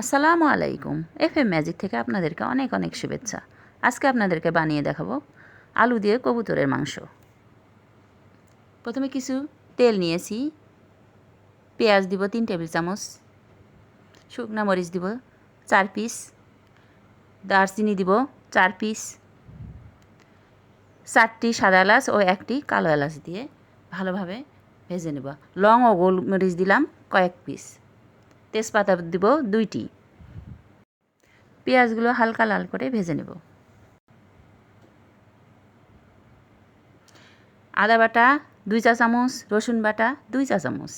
আসসালামু আলাইকুম। F M magic থেকে আপনাদেরকে অনেক অনেক শুভেচ্ছা। আজকে আপনাদেরকে বানিয়ে দেখাবো আলু দিয়ে কবুতরের মাংস। প্রথমে কিছু তেল নিয়েছি। পেঁয়াজ দিব তিন টেবিল চামচ। শুকনা মরিচ দিব চার পিস। দারচিনি দিব চার পিস। চারটি সাদা এলাচ ও একটি কালো এলাচ দিয়ে ভালোভাবে ভেজে নেব। লং ও গোল মরিচ দিলাম কয়েক পিস। তেজপাতা দিব দুইটি। পেঁয়াজগুলো হালকা লাল করে ভেজে নেব। আদা বাটা দুই চা চামচ, রসুন বাটা দুই চা চামচ।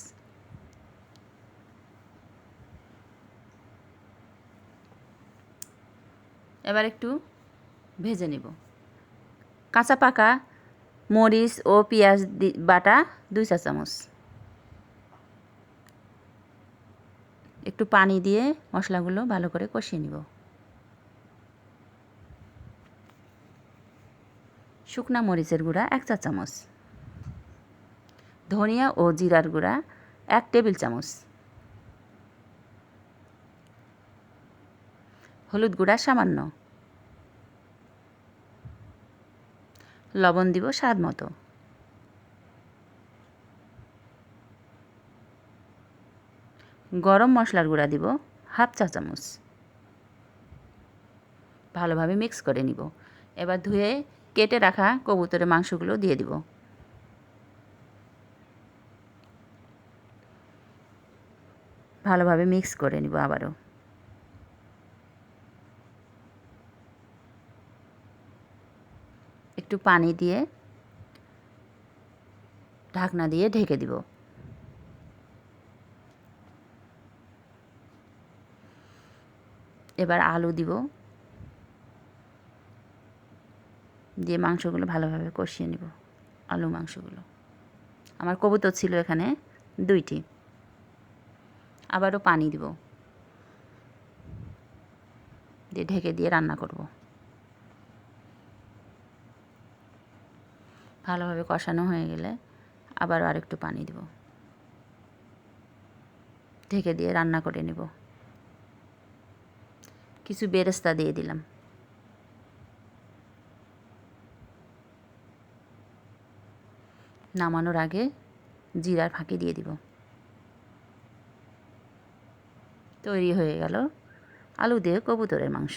এবার একটু ভেজে নেব। কাঁচা পাকা মরিচ ও পেঁয়াজ বাটা দুই চা চামচ। একটু পানি দিয়ে মশলাগুলো ভালো করে কষিয়ে নিব। শুকনা মরিচের গুঁড়া এক চা চামচ। ধনিয়া ও জিরার গুঁড়া এক টেবিল চামচ। হলুদ গুঁড়া সামান্য। লবণ দিব স্বাদ মতো। গরম মশলার গুঁড়া দিব হাফ চা চামচ। ভালোভাবে মিক্স করে নিব। এবার ধুয়ে কেটে রাখা কবুতরের মাংসগুলো দিয়ে দিব। ভালোভাবে মিক্স করে নিব আবারও। একটু পানি দিয়ে ঢাকনা দিয়ে ঢেকে দিব। এবার আলু দিব। দিয়ে মাংসগুলো ভালোভাবে কষিয়ে নিব, আলু মাংসগুলো। আমার কবুতর ছিল এখানে দুইটি। আবারও পানি দিব। দিয়ে ঢেকে দিয়ে রান্না করব। ভালোভাবে কষানো হয়ে গেলে আবারও আরেকটু পানি দিব। ঢেকে দিয়ে রান্না করে নেব। কিছু বেরেস্তা দিয়ে দিলাম। নামানোর আগে জিরার ফাঁকি দিয়ে দিব। তৈরি হয়ে গেল আলু দিয়ে কবুতরের মাংস।